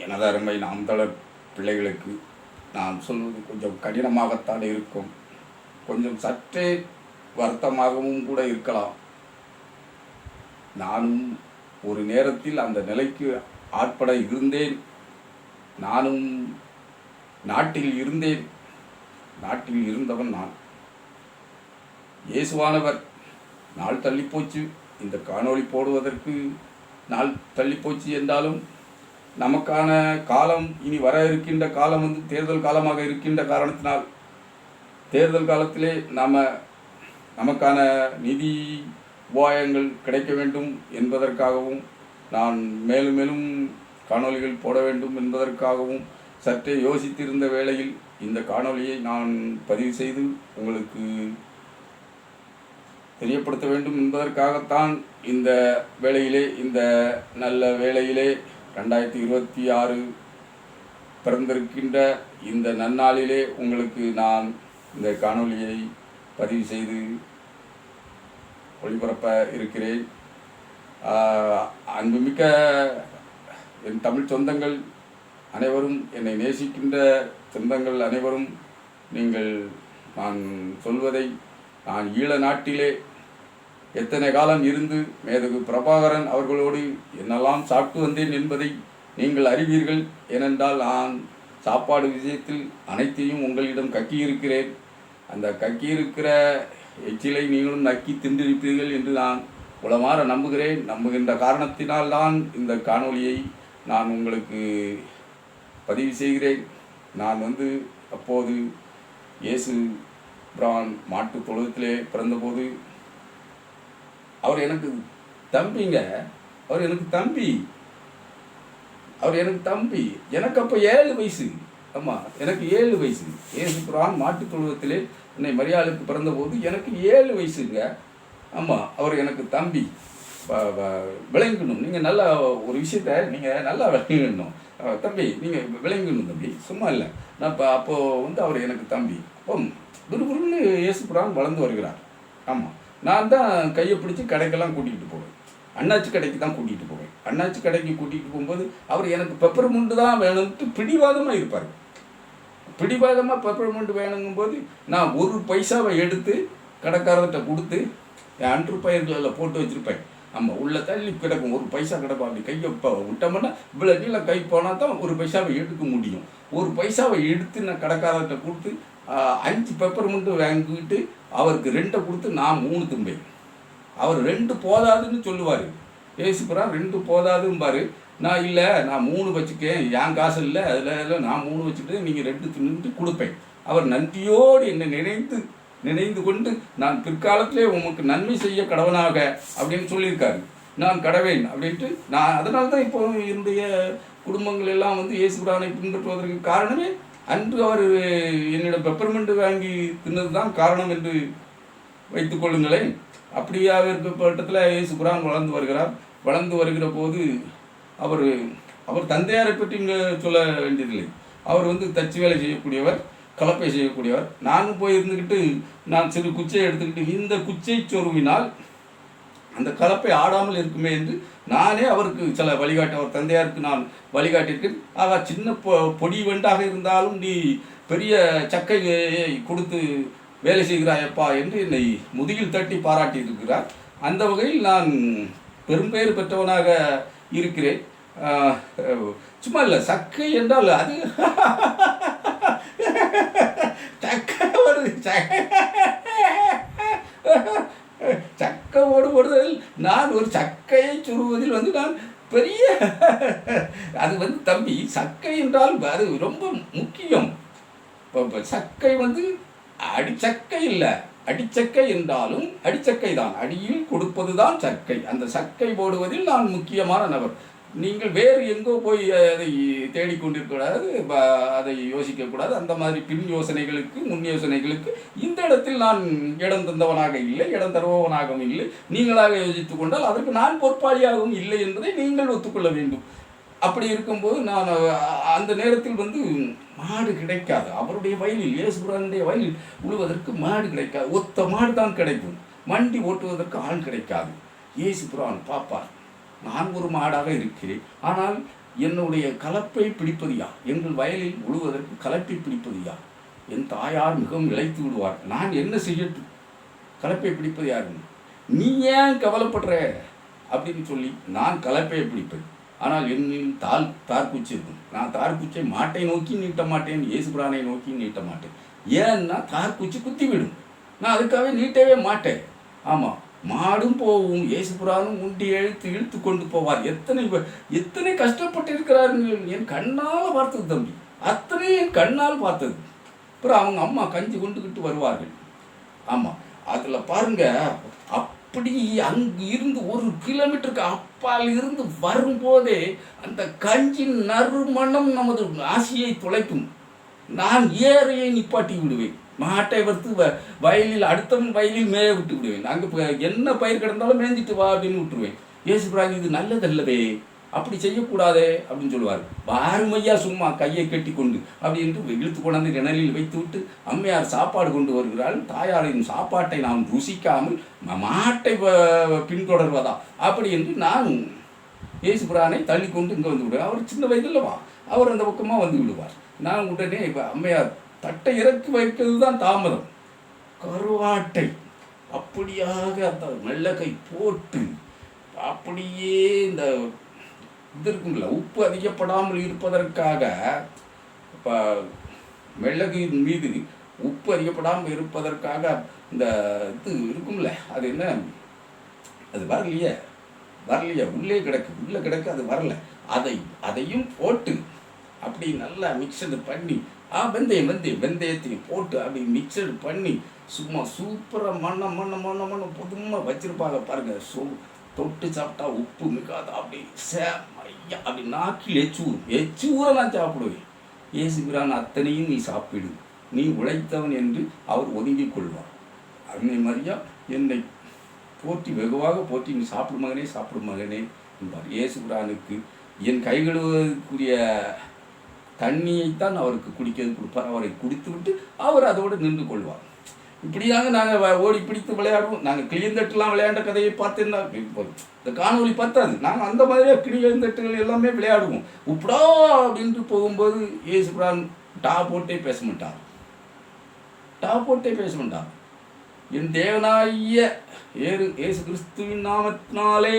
எனது அருமை நாம் தளர் பிள்ளைகளுக்கு நான் சொல்வது கொஞ்சம் கடினமாகத்தான் இருக்கும். கொஞ்சம் சற்றே வருத்தமாகவும் கூட இருக்கலாம். நானும் ஒரு நேரத்தில் அந்த நிலைக்கு ஆட்பட இருந்தேன். நானும் நாட்டில் இருந்தேன். நாட்டில் இருந்தவன் நான். இயேசுவானவர் நாள் தள்ளிப்போச்சு. இந்த காணொளி போடுவதற்கு நாள் தள்ளிப்போச்சு என்றாலும் நமக்கான காலம் இனி வர இருக்கின்ற காலம் வந்து தேர்தல் காலமாக இருக்கின்ற காரணத்தினால் தேர்தல் காலத்திலே நாம் நமக்கான நிதி உபாயங்கள் கிடைக்க வேண்டும் என்பதற்காகவும் நான் மேலும் மேலும் காணொளிகள் போட வேண்டும் என்பதற்காகவும் சற்றே யோசித்திருந்த வேளையில் இந்த காணொளியை நான் பதிவு செய்து உங்களுக்கு தெரியப்படுத்த வேண்டும் என்பதற்காகத்தான் இந்த வேளையிலே இந்த நல்ல வேளையிலே ரெண்டாயிரத்தி இருபத்தி ஆறு பிறந்திருக்கின்ற இந்த நன்னாளிலே உங்களுக்கு நான் இந்த காணொளியை பதிவு செய்து ஒளிபரப்ப இருக்கிறேன். அன்புமிக்க என் தமிழ் சொந்தங்கள் அனைவரும் என்னை நேசிக்கின்ற சொந்தங்கள் அனைவரும் நீங்கள் நான் சொல்வதை நான் ஈழ நாட்டிலே எத்தனை காலம் இருந்து மேதகு பிரபாகரன் அவர்களோடு என்னெல்லாம் சாப்பிட்டு வந்தேன் என்பதை நீங்கள் அறிவீர்கள் ஏனென்றால் நான் சாப்பாடு விஷயத்தில் அனைத்தையும் உங்களிடம் கக்கியிருக்கிறேன். அந்த கக்கியிருக்கிற எச்சிலை நீங்களும் நக்கி தின்றிருப்பீர்கள் என்று நான் உளமாற நம்புகிறேன். நம்புகின்ற காரணத்தினால் தான் இந்த காணொளியை நான் உங்களுக்கு பதிவு செய்கிறேன். நான் வந்து அப்போது இயேசு பிரான் மாட்டு தொழுவத்திலே பிறந்தபோது அவர் எனக்கு தம்பிங்க. அவர் எனக்கு தம்பி. அவர் எனக்கு தம்பி. எனக்கு அப்போ ஏழு வயசு. ஆமாம் எனக்கு ஏழு வயசு. ஏசு குரான் மாட்டுத் தொழுவத்திலே என்னை மரியாளுக்கு பிறந்தபோது எனக்கு ஏழு வயசுங்க. ஆமாம் அவர் எனக்கு தம்பி. வ- விளங்கணும். நீங்கள் நல்லா ஒரு விஷயத்த நீங்கள் நல்லா விளங்கணும். தம்பி நீங்கள் விளங்கணும் தம்பி. சும்மா இல்லை. நான் இப்போ அப்போது வந்து அவர் எனக்கு தம்பி. அப்போ குருகுருன்னு இயேசு குரான் வளர்ந்து வருகிறார். ஆமாம் நான் தான் கையை பிடிச்சி கடைக்கெல்லாம் கூட்டிகிட்டு போவேன். அண்ணாச்சி கடைக்கு தான் கூட்டிகிட்டு போவேன். அண்ணாச்சி கடைக்கு கூட்டிகிட்டு போகும்போது அவர் எனக்கு பெப்பர் முண்டு தான் வேணும்ட்டு பிடிவாதமாக இருப்பார். பிடிவாதமாக பெப்பர் முண்டு வேணுங்கும்போது நான் ஒரு பைசாவை எடுத்து கடைக்காரர்கிட்ட கொடுத்து என் அன்று பயிர்களில் போட்டு வச்சுருப்பேன். ஆமாம் உள்ள தள்ளி கிடக்கும் ஒரு பைசா கிடக்கும் அப்படி கையை இப்போ விட்டோம்னா இவ்வளோ கீழே கை போனால் தான் ஒரு பைசாவை எடுக்க முடியும். ஒரு பைசாவை எடுத்து நான் கடைக்காரர்கிட்ட கொடுத்து அஞ்சு பெப்பர் பெப்பர்மெண்ட்டு வாங்கிட்டு அவருக்கு ரெண்டை கொடுத்து நான் மூணு தும்பேன் அவர் ரெண்டு போதாதுன்னு சொல்லுவார். ஏசுப்புறா ரெண்டு போதாதும்பாரு. நான் இல்லை நான் மூணு வச்சுக்கேன் என் காசு இல்லை அதில் நான் மூணு வச்சுக்கிட்டு நீங்கள் ரெண்டு தின்னுட்டு கொடுப்பேன். அவர் நன்றியோடு என்னை நினைத்து நினைந்து கொண்டு நான் பிற்காலத்திலே உமக்கு நன்மை செய்ய கடவனாக அப்படின்னு சொல்லியிருக்காரு. நான் கடவேன் அப்படின்ட்டு நான் அதனால தான் இப்போ என்னுடைய குடும்பங்கள் எல்லாம் வந்து இயேசுபிரானை பின்பற்றுவதற்கு காரணமே அன்று அவர் என்னிடம் பெப்பர்மெண்ட் வாங்கி தின்னது தான் காரணம் என்று வைத்துக் கொள்ளுங்களேன். அப்படியாக இருக்கப்பட்டத்தில் இயேசு குரான் வளர்ந்து வருகிறார். வளர்ந்து வருகிற போது அவர் அவர் தந்தையாரை பற்றி இங்கே சொல்ல வேண்டியதில்லை. அவர் வந்து தச்சு வேலை செய்யக்கூடியவர் கலப்பை செய்யக்கூடியவர். நானும் போய் இருந்துக்கிட்டு நான் சிறு குச்சையை எடுத்துக்கிட்டு இந்த குச்சை சொருவினால் அந்த கலப்பை ஆடாமல் இருக்குமே என்று நானே அவருக்கு சில வழிகாட்டி அவர் தந்தையாருக்கு நான் வழிகாட்டியிருக்கேன் ஆகா சின்ன பொ பொடி வெண்டாக இருந்தாலும் நீ பெரிய சக்கையை கொடுத்து வேலை செய்கிறாயப்பா என்று என்னை முதுகில் தட்டி பாராட்டியிருக்கிறார். அந்த வகையில் நான் பெரும்பெயர் பெற்றவனாக இருக்கிறேன். சும்மா இல்லை சக்கை என்றால் அது சக்கை ஒரு சக்கை ஓடுபடுதல் நான் ஒரு சக்கையை சுருவதில் வந்து நான் பெரிய அது வந்து தம்பி சக்கை என்றால் அது ரொம்ப முக்கியம். இப்போ சக்கை வந்து அடிச்சக்கை இல்லை. அடிச்சக்கை என்றாலும் அடிச்சக்கை தான். அடியில் கொடுப்பது தான் சக்கை. அந்த சக்கை போடுவதில் நான் முக்கியமான நபர். நீங்கள் வேறு எங்கோ போய் அதை தேடிக்கொண்டிருக்கக்கூடாது ப- அதை யோசிக்கக்கூடாது. அந்த மாதிரி பின் யோசனைகளுக்கு முன் யோசனைகளுக்கு இந்த இடத்தில் நான் இடம் தந்தவனாக இல்லை இடம் தருபவனாகவும் இல்லை. நீங்களாக யோசித்து கொண்டால் அதற்கு நான் பொறுப்பாளியாகவும் இல்லை என்பதை நீங்கள் ஒத்துக்கொள்ள வேண்டும். அப்படி இருக்கும்போது நான் அந்த நேரத்தில் வந்து மாடு கிடைக்காது. அவருடைய வயலில் இயேசுபுரானுடைய வயலில் உழுவதற்கு மாடு கிடைக்காது. ஒத்த மாடு தான் கிடைக்கும். வண்டி ஓட்டுவதற்கு ஆள் கிடைக்காது. இயேசுபுரான் பாப்பார். நான் ஒரு மாடாக இருக்கிறேன். ஆனால் என்னுடைய கலப்பை பிடிப்பது யார்? எங்கள் வயலில் உழுவதற்கு கலப்பை பிடிப்பது யார்? என் தாயார் மிகவும் இழைத்து விடுவார். நான் என்ன செய்யட்டும்? கலப்பை பிடிப்பது யாருன்னு? நீ ஏன் கவலைப்படுற? அப்படின்னு சொல்லி நான் கலப்பையை பிடிப்பேன். ஆனால் என்னில் தால் தார்குச்சி இருக்கும். நான் தார்குச்சை மாட்டை நோக்கி நீட்ட மாட்டேன். இயேசுபிரானை நோக்கி நீட்ட மாட்டேன். ஏன்னா தார்குச்சி குத்தி விடும். நான் அதுக்காகவே நீட்டவே மாட்டேன். ஆமாம் மாடும் போவும். இயேசுபுரானும் உண்டி இழுத்து இழுத்து கொண்டு போவார். எத்தனை எத்தனை கஷ்டப்பட்டு இருக்கிறார்கள் என் கண்ணால் பார்த்தது தம்பி. அத்தனை என் கண்ணால் பார்த்தது. அப்புறம் அவங்க அம்மா கஞ்சி கொண்டுக்கிட்டு வருவார்கள். ஆமாம் அதில் பாருங்க. அப்படி அங்கு இருந்து ஒரு கிலோமீட்டருக்கு அப்பால் இருந்து வரும்போதே அந்த கஞ்சின் நறுமணம் நமது ஆசையை துளைக்கும். நான் ஏறையை நிப்பாட்டி விடுவேன். மாட்டை வறுத்து வ வயலில் அடுத்தவன் வயலில் மேய விட்டு விடுவேன். அங்கே என்ன பயிர் கிடந்தாலும் மேய்ஞ்சிட்டு வா அப்படின்னு விட்டுருவேன். ஏசுபிராஜ் இது நல்லதல்லவே. அப்படி செய்யக்கூடாதே அப்படின்னு சொல்லுவார். பாருமையா சும்மா கையை கட்டி கொண்டு அப்படின்ட்டு இழுத்து கொண்டாந்து கிணலில் வைத்து விட்டு அம்மையார் சாப்பாடு கொண்டு வருகிறாள். தாயாரின் சாப்பாட்டை நாம் ருசிக்காமல் மாட்டை பின்தொடர்வதா? அப்படி என்று நான் இயேசுபிரானை தள்ளி கொண்டு இங்கே வந்து விடுவேன். அவர் சின்ன வயதில் வா. அவர் அந்த பக்கமாக வந்து விடுவார். நான் உடனே இப்போ அம்மையார் தட்டை இறக்கி வைப்பது தான் தாமதம். கருவாட்டை அப்படியாக அந்த மெல்லகை போட்டு அப்படியே இந்த இது இருக்குங்கள உப்பு அதிகப்படாமல் இருப்பதற்காக இப்போ மெல்லகையின் மீது உப்பு அதிகப்படாமல் இருப்பதற்காக இந்த இது இருக்கும்ல அது என்ன? அது வரலையே வரலையே உள்ளே கிடக்கு உள்ளே கிடக்கு அது வரல. அதை அதையும் போட்டு அப்படி நல்லா மிக்சடு பண்ணி ஆ வெந்தயம் வெந்தயம் வெந்தயத்தையும் போட்டு அப்படி மிக்சர் பண்ணி சும்மா சூப்பராக மண்ண மண்ண மண்ண மண்ண புதுமா வச்சிருப்பாங்க பாருங்கள் சோ தொட்டு சாப்பிட்டா உப்பு மிக்காத அப்படி சேமையா அப்படி நாக்கில் எச்சூர் எச்சூரை நான் சாப்பிடுவேன். ஏசுகிறான் அத்தனையும் நீ சாப்பிடு. நீ உழைத்தவன் என்று அவர் ஒதுங்கிக் கொள்வார். அன்னை மாதிரியா என்னை போற்றி வெகுவாக போற்றி நீ சாப்பிடும் மகனே சாப்பிடும் மகனே என்பார். இயேசுபிரானுக்கு என் கைகளுக்குரிய தண்ணியைத்தான் அவருக்கு குடிக்கிறது கொடுப்பார். அவரை குடித்து விட்டு அவர் அதோடு நின்று கொள்வார். இப்படியாக நாங்கள் ஓடி பிடித்து விளையாடுவோம். நாங்கள் கிளியந்தட்டுலாம் விளையாண்ட கதையை பார்த்துருந்தா இந்த காணொலி பத்தாது. நாங்கள் அந்த மாதிரியே கிளியந்தட்டுகள் எல்லாமே விளையாடுவோம். உப்படா அப்படின்ட்டு போகும்போது இயேசுபிரான் டா போட்டே பேச மாட்டார். டா போட்டே பேச மாட்டார். என் தேவனாகிய ஏறு ஏசு கிறிஸ்துவின் நாமத்தினாலே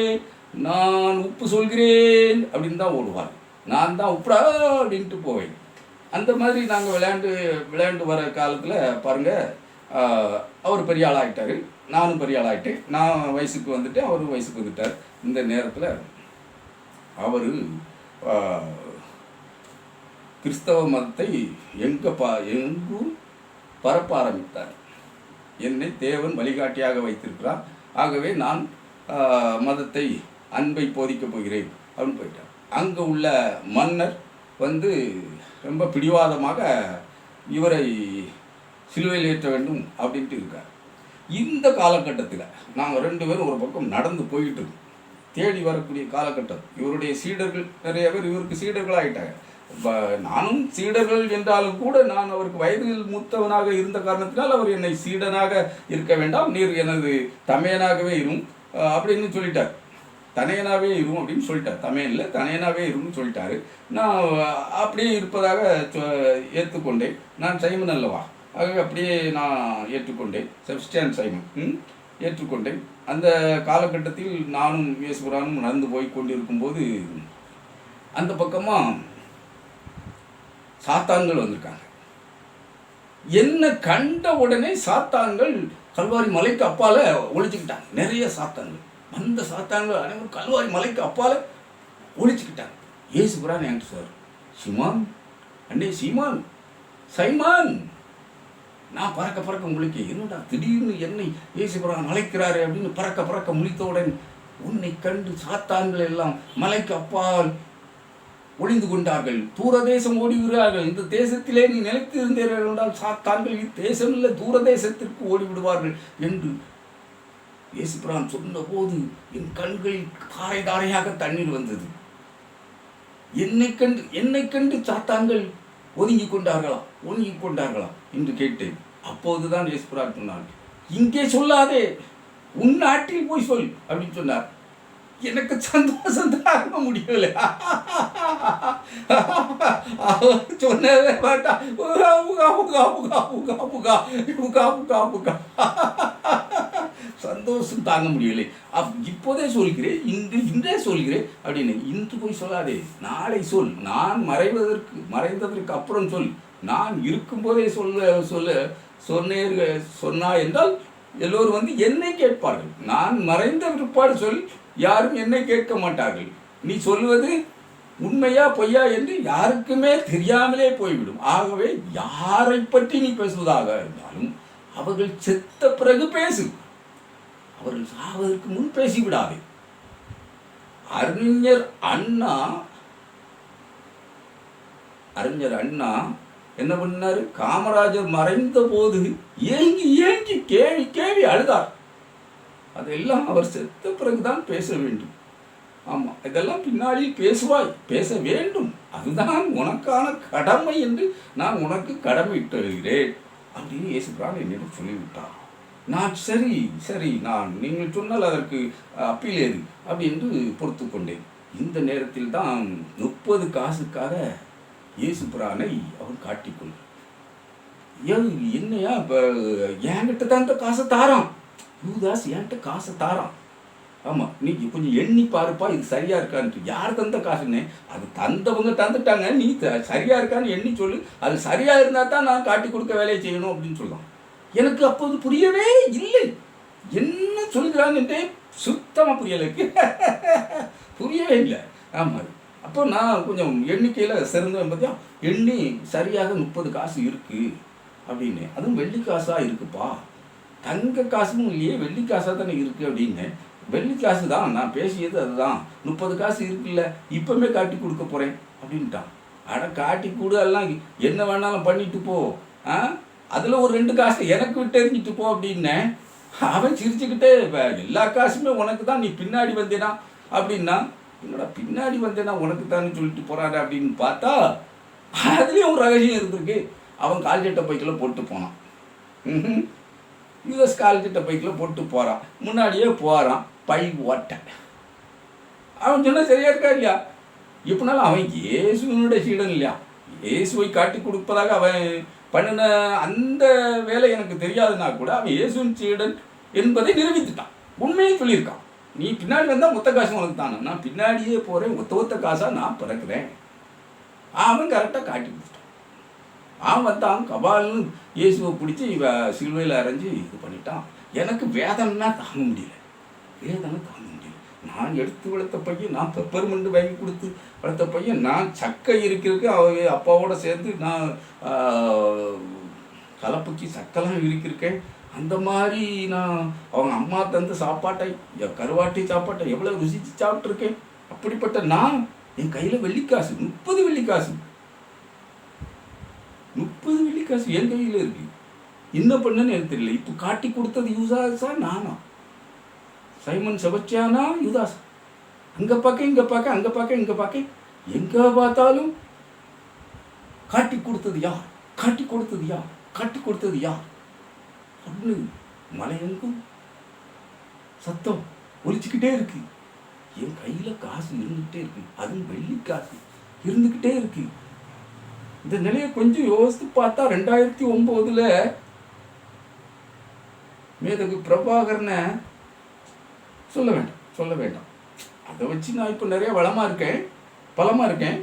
நான் உப்பு சொல்கிறேன் அப்படின்னு தான் ஓடுவார். நான் தான் உப்படா அப்படின்ட்டு போவேன். அந்த மாதிரி நாங்கள் விளையாண்டு விளையாண்டு வர காலத்தில் பாருங்கள் அவர் பெரிய ஆளாகிட்டார் நானும் பெரிய ஆளாகிட்டேன் நான் வயசுக்கு வந்துட்டேன் அவரும் வயசுக்கு வந்துட்டார். இந்த நேரத்தில் அவர் கிறிஸ்தவ மதத்தை எங்கே பா எங்கும் பரப்ப ஆரம்பித்தார். என்னை தேவன் வழிகாட்டியாக வைத்திருக்கிறார். ஆகவே நான் மதத்தை அன்பை போதிக்கப் போகிறேன். அப்படின்னு போயிட்டார். அங்கே உள்ள மன்னர் வந்து ரொம்ப பிடிவாதமாக இவரை சிலுவையில் ஏற்ற வேண்டும் அப்படின்ட்டு இருக்கார். இந்த காலகட்டத்தில் நாங்கள் ரெண்டு பேரும் ஒரு பக்கம் நடந்து போயிட்டு இருக்கோம். தேடி வரக்கூடிய காலகட்டம். இவருடைய சீடர்கள் நிறைய பேர் இவருக்கு சீடர்கள் ஆகிட்டாங்க இப்போ நானும் சீடர்கள் என்றாலும் கூட நான் அவருக்கு வயதில் மூத்தவனாக இருந்த காரணத்தினால் அவர் என்னை சீடனாக இருக்க வேண்டாம் நீர் எனது தமையனாகவே இரும் அப்படின்னு சொல்லிட்டார். தனையனாவே இருக்கும் அப்படின்னு சொல்லிட்டார். தமையனில் தனையனாவே இருக்கும்னு சொல்லிட்டாரு. நான் அப்படியே இருப்பதாக ஏற்றுக்கொண்டேன். நான் சைமன் அல்லவா? ஆக அப்படியே நான் ஏற்றுக்கொண்டேன். Sebastian Simon. ம்? ஏற்றுக்கொண்டேன். அந்த காலகட்டத்தில் நானும் இயேசுபுரானும் நடந்து போய் கொண்டிருக்கும்போது அந்த பக்கமாக சாத்தான்கள் வந்திருக்காங்க. என்ன கண்ட உடனே சாத்தான்கள் கல்வாரி மலைக்கு அப்பால ஒழிச்சுக்கிட்டாங்க நிறைய சாத்தான்கள். வந்த சாத்தான்கள் அனைவரும் கல்வாரி மலைக்கு அப்பால ஒழிச்சுக்கிட்டாங்க ஏசு புரான் என்கிட்ட சார் சிமான் அண்ணே சீமான் சைமான் நான் பறக்க பறக்க முழிக்க என்னடா திடீர்னு என்னை ஏசுபுரான் அழைக்கிறாரு அப்படின்னு பறக்க பறக்க முழித்தவுடன் உன்னை கண்டு சாத்தான்கள் எல்லாம் மலைக்கு அப்பால் ஒளிந்து கொண்டார்கள். தூரதேசம் ஓடிவிடுவார்கள் இந்த தேசத்திலே நீ நிலைத்திருந்தீர்கள் என்றால் சாத்தான்கள் இத்தேசம் இல்லை தூரதேசத்திற்கு ஓடி விடுவார்கள் என்று இயேசுபிரான் சொன்னபோது என் கண்களில் தாரை தாரையாக தண்ணீர் வந்தது. என்னை கண்டு என்னை கண்டு சாத்தான்கள் ஒதுங்கி கொண்டார்களா ஒதுங்கி கொண்டார்களா என்று கேட்டேன். அப்போதுதான் இயேசுபிரான் சொன்னான் இங்கே சொல்லாதே உன் நாட்டில் போய் சொல் அப்படின்னு சொன்னார். எனக்கு சந்தோஷம் தாங்க முடியல சொன்னதே பாட்டா உகா உகா உகா உகா உகா உகா உகா உகா உகா. சந்தோஷம் தாங்க முடியவில்லை அப் இப்போதே சொல்கிறேன் இன்று இன்றே சொல்கிறேன். அப்படின்னு இன்று போய் சொல்லாதே நாளை சொல். நான் மறைவதற்கு மறைந்ததற்கு அப்புறம் சொல். நான் இருக்கும்போதே சொல்ல சொல்ல சொன்னீர்கள் சொன்னா என்றால் எல்லோரும் வந்து என்னை கேட்பார்கள். நான் மறைந்த பிற்பாடு சொல் யாரும் என்னை கேட்க மாட்டார்கள். நீ சொல்வது உண்மையா பொய்யா என்று யாருக்குமே தெரியாமலே போய்விடும். ஆகவே யாரை பற்றி நீ பேசுவதாக இருந்தாலும் அவர்கள் செத்த பிறகு பேசு. அவர்கள் சாவதற்கு முன் பேசிவிடாதே. அறிஞர் அண்ணா அறிஞர் அண்ணா என்ன பண்ணாரு? காமராஜர் மறைந்த போது ஏங்கி ஏங்கி கேவி கேவி அழுதார். அதெல்லாம் அவர் செத்த பிறகுதான் பேச வேண்டும். ஆமாம் இதெல்லாம் பின்னாடி பேசுவாய் பேச வேண்டும். அதுதான் உனக்கான கடமை என்று நான் உனக்கு கடமையிட்டு வருகிறேன். அப்படின்னு இயேசுபிரான் என்னிடம் சொல்லிவிட்டார். நான் சரி சரி நான் நீங்கள் சொன்னால் அதற்கு அப்பீல் ஏது? அப்படி என்று பொறுத்து கொண்டேன். இந்த நேரத்தில் தான் முப்பது காசுக்காக இயேசு பிரானை அவன் காட்டிக்கொள் ஏன் என்னையா? இப்போ என்கிட்ட தான் இந்த காசை தாரான் யூதாஸ் என்கிட்ட காசை தாரான் ஆமாம் நீ கொஞ்சம் எண்ணி பாருப்பா இது சரியா இருக்கான்ட்டு. யார் தந்த காசுன்னு? அது தந்தவங்க தந்துட்டாங்க. நீ த- சரியா இருக்கான்னு எண்ணி சொல்லு. அது சரியா இருந்தால் தான் நான் காட்டி கொடுக்க வேலையை செய்யணும் அப்படின்னு சொல்லலாம். எனக்கு அப்போது புரியவே இல்லை. என்ன சொல்கிறாங்கன்ட்டே சுத்தமாக புரியலைக்கு புரியவே இல்லை. ஆமாம் அப்போ நான் கொஞ்சம் எண்ணிக்கையில் சிறந்தவன் பார்த்தியா எண்ணி சரியாக முப்பது காசு இருக்குது அப்படின்னு. அதுவும் வெள்ளி காசாக இருக்குப்பா. தங்க காசும் இல்லையே வெள்ளி காசாக தானே இருக்குது அப்படின்னு. வெள்ளி காசு தான். நான் பேசியது அதுதான். முப்பது காசு இருக்குல்ல இப்போமே காட்டி கொடுக்க போகிறேன் அப்படின்ட்டான். அட காட்டி கொடு எல்லாம். என்ன வேணாலும் பண்ணிட்டு போ. ஆ? அதில் ஒரு ரெண்டு காசு எனக்கு விட்டு போ அப்படின்னேன் அவன் சிரிச்சுக்கிட்டே இப்போ எல்லா காசுமே உனக்கு தான் நீ பின்னாடி வந்தேனா அப்படின்னா என்னடா பின்னாடி வந்தேனா உனக்கு தானே சொல்லிட்டு போகிறாரு அப்படின்னு பார்த்தா அதுலேயும் ஒரு ரகசியம் இருந்திருக்கு. அவன் கால் சட்டை பைக்கில் போட்டு போனான். யூஎஸ் கால் சட்டை பைக்கில் போட்டு போகிறான் முன்னாடியே போகிறான் பை ஓட்ட. அவன் சொன்னால் சரியாக இருக்கா இல்லையா? எப்படினாலும் அவன் இயேசுனுடைய சீடன் இல்லையா? இயேசுவை காட்டி கொடுப்பதாக அவன் பண்ணின அந்த வேலை எனக்கு தெரியாதுன்னா கூட அவன் இயேசுவின் சீடன் என்பதை நிரூபித்துட்டான். உண்மையை சொல்லியிருக்கான். நீ பின்னாடி வந்தால் மொத்த காசு உனக்கு தானே. நான் பின்னாடியே போகிறேன் ஒத்த ஒத்த காசாக நான் பிறக்கிறேன். அவன் கரெக்டாக காட்டி கொடுத்துட்டான். அவன் வந்தான் கபால்னு இயேசுவை பிடிச்சி இவ சிலுவையில் அரைஞ்சு இது பண்ணிட்டான். எனக்கு வேதனைனா தாங்க முடியல. வேதனை தாங்க நான் எடுத்து வளர்த்த பையன் நான் பெப்பர்மெண்ட் வாங்கி கொடுத்து வளர்த்த பையன் நான் சக்கை இருக்கிறதுக்கு அவ அப்பாவோட சேர்ந்து நான் கலப்புக்கு சக்கெல்லாம் இருக்கிறக்கேன் அந்த மாதிரி நான் அவங்க அம்மா தந்து சாப்பாட்டை என் கருவாட்டி சாப்பாட்டை எவ்வளோ ருசிச்சு சாப்பிட்ருக்கேன் அப்படிப்பட்ட நான் என் கையில் வெள்ளிக்காசு முப்பது வெள்ளிக்காசு. முப்பது வெள்ளிக்காசு என் கையில் இருக்கு. என்ன பண்ணேன்னு எனக்கு தெரியல. இப்போ காட்டி கொடுத்தது யூசாஸா நானா? சைமன் செபஸ்டியானா யுதாஸ். அங்கே பார்க்க இங்கே பார்க்க அங்கே பார்க்க இங்கே பார்க்க எங்கே பார்த்தாலும் காட்டி கொடுத்தது யார்? காட்டி கொடுத்தது யார்? காட்டி கொடுத்தது யார்? அப்படின்னு மலையெங்கும் சத்தம் ஒலிச்சுக்கிட்டே இருக்கு. என் கையில் காசு இருந்துக்கிட்டே இருக்கு. அதுவும் வெள்ளி காசு இருந்துக்கிட்டே இருக்கு. இந்த நிலையை கொஞ்சம் யோசித்து பார்த்தா ரெண்டாயிரத்தி ஒம்போதில் மேதகு பிரபாகரனை சொல்ல வேண்டாம் சொல்ல வேண்டாம். அதை வச்சு நான் இப்போ நிறைய வளமாக இருக்கேன் பலமாக இருக்கேன்.